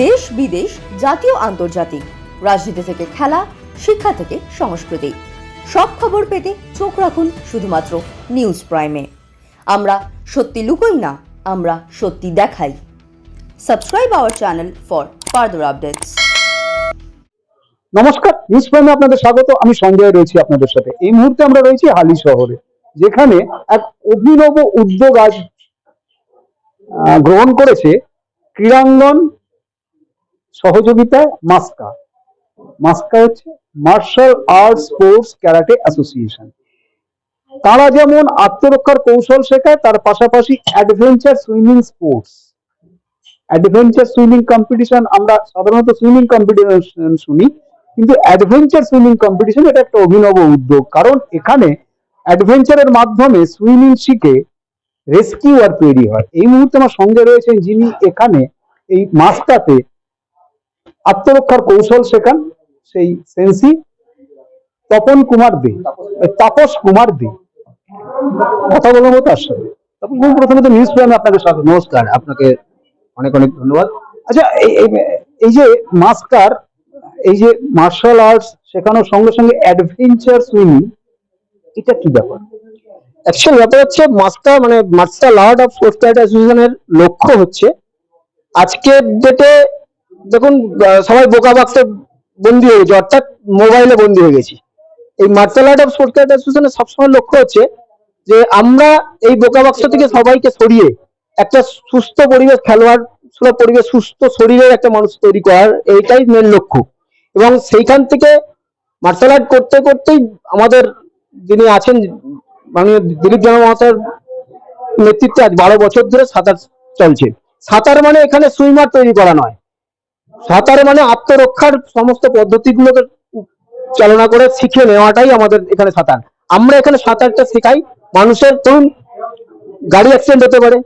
দেশ বিদেশ, জাতীয়, আন্তর্জাতিক। রাজনীতি থেকে খেলা, শিক্ষা থেকে সংস্কৃতি। সব খবর পেতে চোখ রাখুন শুধুমাত্র নিউজ প্রাইমে। আমরা সত্যি লুকোই না, আমরা সত্যি দেখাই। Subscribe our channel for further updates. নমস্কার, নিউজ প্রাইমে আপনাদের স্বাগত। আমি সঞ্জয় রয়েছি আপনাদের সাথে। এই মুহূর্তে আমরা রয়েছি হালি শহরে, যেখানে এক অভিনব উদ্যোগ আজ গ্রহণ করেছে ক্রীড়াঙ্গন সহযোগিতায় মাস্কা। মাস্কা হচ্ছে martial art sports karate association তারা যেমন আত্মরক্ষার কৌশল শেখায়, তার পাশাপাশি adventure swimming sports adventure swimming competition আমরা সাধারণত সুইমিং কম্পিটিশন শুনি, কিন্তু অ্যাডভেঞ্চার সুইমিং কম্পিটিশন এটা একটা অভিনব উদ্যোগ, কারণ এখানে অ্যাডভেঞ্চারের মাধ্যমে সুইমিং শিখে রেস্কিউয়ার তৈরি হয়। এই মুহূর্তে আমার সঙ্গে রয়েছেন যিনি এখানে এই মাসটাতে আত্মরক্ষার কৌশল শেখান সেই সেন্সি তপন কুমার দে তাপস কুমার দে। কথা বলব তার সাথে তাপস বাবু, প্রথমত নিউজ প্রাইমে আপনাকে স্বাগত। নমস্কার আপনাকে অনেক অনেক ধন্যবাদ। আচ্ছা এই- যে মাস্টার এই যে মার্শাল আর্টস শেখানোর সঙ্গে সঙ্গে অ্যাডভেঞ্চার সুইমিং এটা কি ব্যাপার? অ্যাকচুয়াল ব্যাপার হচ্ছে মাস্টার মানে মাস্টার আর্ট অফ ক্যারেট অ্যাসোসিয়েশনের লক্ষ্য হচ্ছে আজকের ডেটে দেখুন সবাই বোকা বাক্সে বন্দি হয়ে গেছে, অর্থাৎ মোবাইলে বন্দি হয়ে গেছি। এই martial art of sports karate অ্যাসোসিয়েশনের সবসময় লক্ষ্য হচ্ছে যে আমরা এই বোকা বাক্স থেকে সবাইকে সরিয়ে একটা সুস্থ পরিবেশ, খেলোয়াড় সুলভ পরিবেশ, সুস্থ শরীরের একটা মানুষ তৈরি করার এইটাই মেন লক্ষ্য। এবং সেইখান থেকে মার্শাল আর্ট করতে করতেই আমাদের যিনি আছেন, মাননীয় দিলীপ জানা মহাশয়ের নেতৃত্বে আজ বারো বছর ধরে সাঁতার চলছে। সাঁতার মানে এখানে সুইমার তৈরি করা নয়। সাঁতার মানে আত্মরক্ষার সমস্ত পদ্ধতিগুলোকে চালনা করে শিখে নেওয়াটাই আমাদের এখানে সাঁতার। আমরা এখানে সাঁতারটা শেখাই। মানুষের, ধরুন, গাড়ি অ্যাক্সিডেন্ট হতে পারে,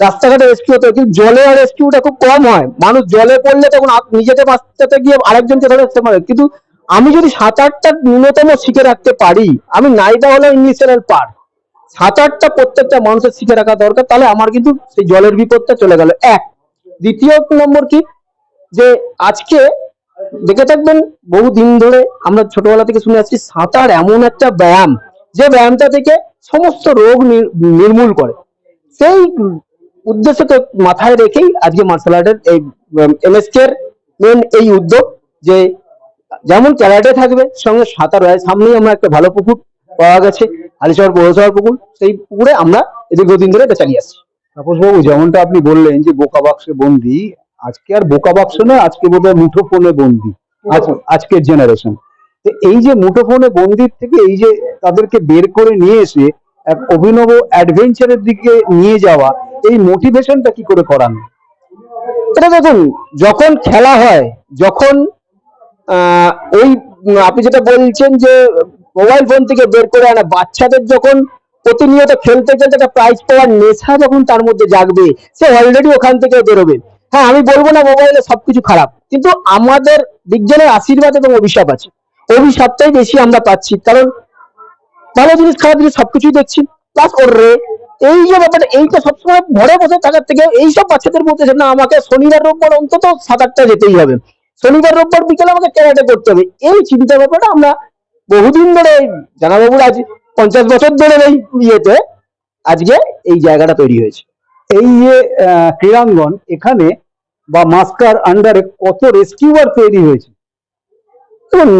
রাস্তাঘাটে রেস্কিউ হতে কিন্তু জলে আর রেস্কিউটা খুব কম হয়। মানুষ জলে পড়লে তখন নিজেকে বাঁচাতে গিয়ে আরেকজনকে ধরে রাখতে পারে। কিন্তু আমি যদি সাঁতারটা ন্যূনতম শিখে রাখতে পারি, আমি নাইটা হলো ইনিশিয়াল পার। সাঁতারটা প্রত্যেকটা মানুষের শিখে রাখা দরকার। তাহলে আমার কিন্তু সেই জলের বিপদটা চলে গেল। এক। দ্বিতীয় নম্বর কি? যে আজকে দেখে থাকবেন বহু দিন ধরে আমরা ছোটবেলা থেকে শুনে আসছি সাঁতার এমন একটা ব্যায়াম, যে ব্যায়ামটা থেকে সমস্ত রোগ নির- নির্মূল করে। সেই উদ্দেশ্যকে মাথায় রেখেই আজকে মার্শাল আর্টের এই এমএসকে মেন এই উদ্যোগ, যে যেমন ক্যারাটে থাকবে, সঙ্গে সাঁতার হয়। সামনেই আমরা একটা ভালো পুকুর পাওয়া গেছে আলিশহর পৌরসভার পুকুর। সেই পুকুরে আমরা এদিক দুদিন ধরে এটা চালিয়ে আসছি। তাপস বাবু যেমনটা আপনি বললেন যে বোকা বাক্সে বন্দি আজকে আর বোকা বাক্স না? আজকে বোধহয় মুঠো ফোনে বন্দি। আজকের জেনারেশন তো এই যে মুঠো ফোনে বন্দির থেকে এই যে তাদেরকে বের করে নিয়ে এসে এক অভিনব অ্যাডভেঞ্চারের দিকে নিয়ে যাওয়া, এই মোটিভেশনটা কি করে করান? এটা দেখুন, যখন খেলা হয়, যখন ওই আপনি যেটা বলছেন যে মোবাইল ফোন থেকে বের করে আনা, বাচ্চাদের যখন প্রতিনিয়ত খেলতে খেলতে একটা প্রাইজ পাওয়ার নেশা যখন তার মধ্যে জাগবে, সে অলরেডি ওখান থেকে বেরোবে। হ্যাঁ আমি বলব না মোবাইলে সবকিছু খারাপ, কিন্তু আমাদের বিজ্ঞানের আশীর্বাদ এবং অভিশাপ আছে। অভিশাপটাই বেশি আমরা পাচ্ছি, কারণ ভালো জিনিস, খারাপ জিনিস সবকিছুই দেখছি। প্লাস ওর রে, এই যে ব্যাপারটা, এইটা সবসময় ঘরে বসে থাকার থেকে এইসব বাচ্চাদের যে না, আমাকে শনিবার, রোববার অন্তত সাত আটটা যেতেই হবে। শনিবার, রোববার বিকেলে আমাকে ক্যারাটে করতে হবে। এই চিন্তা ব্যাপারটা আমরা বহুদিন ধরে জানাবাবুর আজ, পঞ্চাশ বছর ধরে এই ইয়েতে আজকে এই জায়গাটা তৈরি হয়েছে। এই যে ক্রীড়াঙ্গন, এখানে বা মাস্কার আন্ডারে কত রেস্কিউয়ার তৈরি হয়েছে?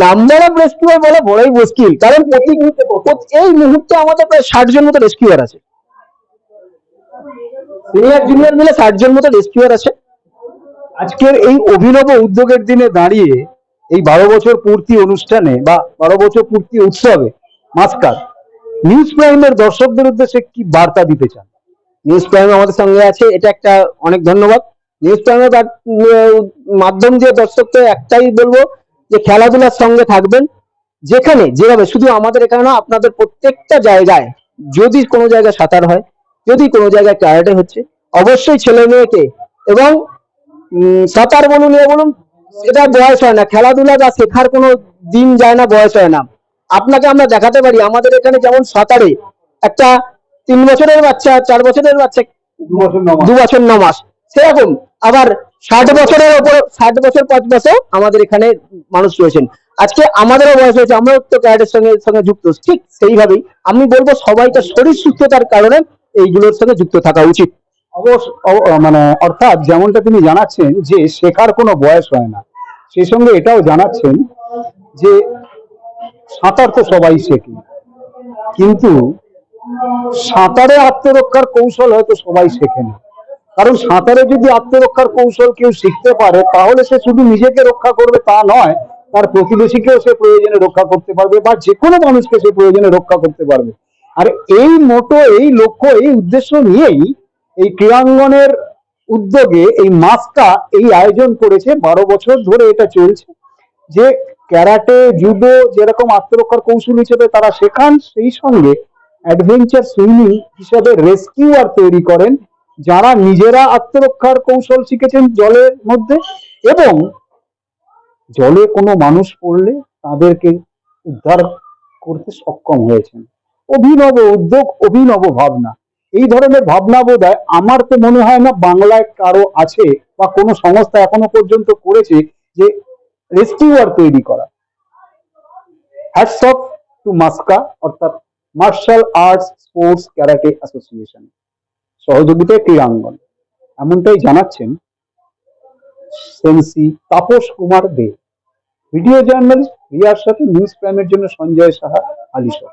নাম্বার অফ রেস্কিউয়ার বলা বড়ই মুশকিল, কারণ প্রতি- এই মুহূর্তে আমাদের প্রায় ষাট জন মতো রেস্কিউয়ার আছে। সিনিয়র জুনিয়র মিলে ষাট জন মতো রেস্কিউয়ার আছে। আজকের এই অভিনব উদ্যোগের দিনে দাঁড়িয়ে এই বারো বছর পূর্তি অনুষ্ঠানে বা বারো বছর পূর্তি উৎসবে মাস্কার নিউজ প্রাইমের দর্শকদের উদ্দেশ্যে কি বার্তা দিতে চান? নিউজ প্রাইম আমাদের সঙ্গে আছে, এটা একটা অনেক ধন্যবাদ। নিউজ প্রাইমের মাধ্যম দিয়ে দর্শককে একটাই বলব যে খেলাধুলার সঙ্গে থাকবেন। যেখানে, যেভাবে, শুধু আমাদের এখানে না আপনাদের প্রত্যেকটা জায়গায় যদি কোনো জায়গায় সাঁতার হয়, যদি কোনো জায়গায় ক্যারাটে হচ্ছে, অবশ্যই ছেলে মেয়েকে এবং সাঁতার বলুন, এ বলুন, এটা বয়স হয় না। খেলাধুলা যা শেখার কোনো দিন যায় না, বয়স হয় না। আপনাকে আমরা দেখাতে পারি, আমাদের এখানে যেমন সাঁতারে একটা তিন বছরের বাচ্চা চার বছরের বাচ্চা দু বছর ন মাস সেরকম আবার ষাট বছরের ওপর ষাট বছর পাঁচ বছর আমাদের এখানে মানুষ রয়েছেন। আজকে আমাদেরও বয়স হয়েছে আমরাও তো ক্যারাটের সঙ্গে সঙ্গে যুক্ত। ঠিক সেইভাবেই আমি বলব সবাইকে শরীর সুস্থতার কারণে এইগুলোর সঙ্গে যুক্ত থাকা উচিত। অবশ্য মানে অর্থাৎ যেমনটা তিনি জানাচ্ছেন যে শেখার কোনো বয়স হয় না। সেই সঙ্গে এটাও জানাচ্ছেন যে সাঁতার তো সবাই শেখে। কিন্তু সাঁতারে আত্মরক্ষার কৌশল হয়তো সবাই শেখে না। কারণ সাঁতারে যদি আত্মরক্ষার কৌশল কেউ শিখতে পারে, তাহলে সে শুধু নিজেকে রক্ষা করবে তা নয়, তার প্রতিবেশীকেও সে প্রয়োজনে রক্ষা করতে পারবে বা যে কোনো মানুষকে সে প্রয়োজনে রক্ষা করতে পারবে। আর এই মোটো, এই লক্ষ্য, এই উদ্দেশ্য নিয়েই এই ক্রীড়াঙ্গনের উদ্যোগে এই মাসটা এই আয়োজন করেছে। বারো বছর ধরে এটা চলছে। যে ক্যারাটে, জুডো যেরকম আত্মরক্ষার কৌশল হিসেবে তারা শেখান, সেই সঙ্গে অ্যাডভেঞ্চার সুইমিং হিসেবে রেস্কিউয়ার তৈরি করেন, যারা নিজেরা আত্মরক্ষার কৌশল শিখেছেন জলের মধ্যে এবং জলে কোনো মানুষ পড়লে তাদেরকে উদ্ধার করতে সক্ষম হয়েছেন। অভিনব উদ্যোগ, অভিনব ভাবনা। এই ধরনের ভাবনা বোধ আমার তো মনে হয় না বাংলায় কারও আছে বা কোনো সংস্থা এখনও পর্যন্ত করেছে যে রেস্কিউয়ার তৈরি করা। হ্যাটস অফ টু মাস্কা অর্থাৎ martial arts sports karate association সহযোগিতায় ক্রীড়াঙ্গন। এমনটাই জানাচ্ছেন sensei Tapas Kumar De. Video journalist রিয়ার সাথে নিউজ প্রাইমের জন্য সঞ্জয় সাহা আলিশা